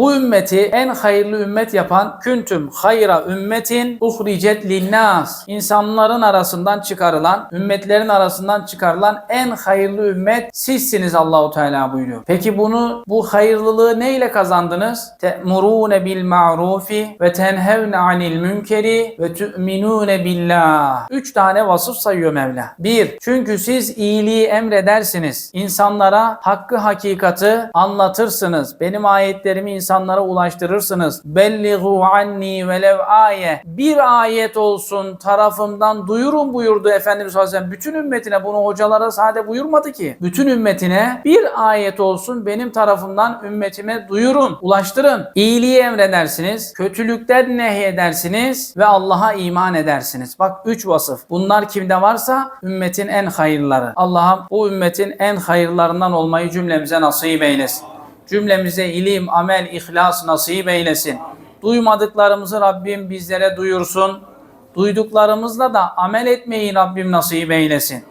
Bu ümmeti en hayırlı ümmet yapan küntüm hayra ümmetin uhricet linnas. İnsanların arasından çıkarılan, ümmetlerin arasından çıkarılan en hayırlı ümmet sizsiniz Allahu Teala buyuruyor. Peki bunu bu hayırlılığı neyle kazandınız? Te'murune bil ma'rufi ve tenhevne anil münkeri ve tu'minune billah. Üç tane vasıf sayıyor Mevla. Bir, çünkü siz iyiliği emredersiniz. İnsanlara hakkı hakikati anlatırsınız. Benim ayetlerimi insanlara ulaştırırsınız. Belligu anni velev aye. Bir ayet olsun tarafımdan duyurun buyurdu Efendimiz sallallahu aleyhi ve sellem. Bütün ümmetine bunu hocalara sade buyurmadı ki. Bütün ümmetine bir ayet olsun benim tarafımdan ümmetime duyurun, ulaştırın. İyiliği emredersiniz, kötülükten nehyedersiniz ve Allah'a iman edersiniz. Bak üç vasıf. Bunlar kimde varsa ümmetin en hayırları. Allah'ım bu ümmetin en hayırlarından olmayı cümlemize nasip eylesin. Cümlemize ilim, amel, ihlas nasip eylesin. Duymadıklarımızı Rabbim bizlere duyursun. Duyduklarımızla da amel etmeyi Rabbim nasip eylesin.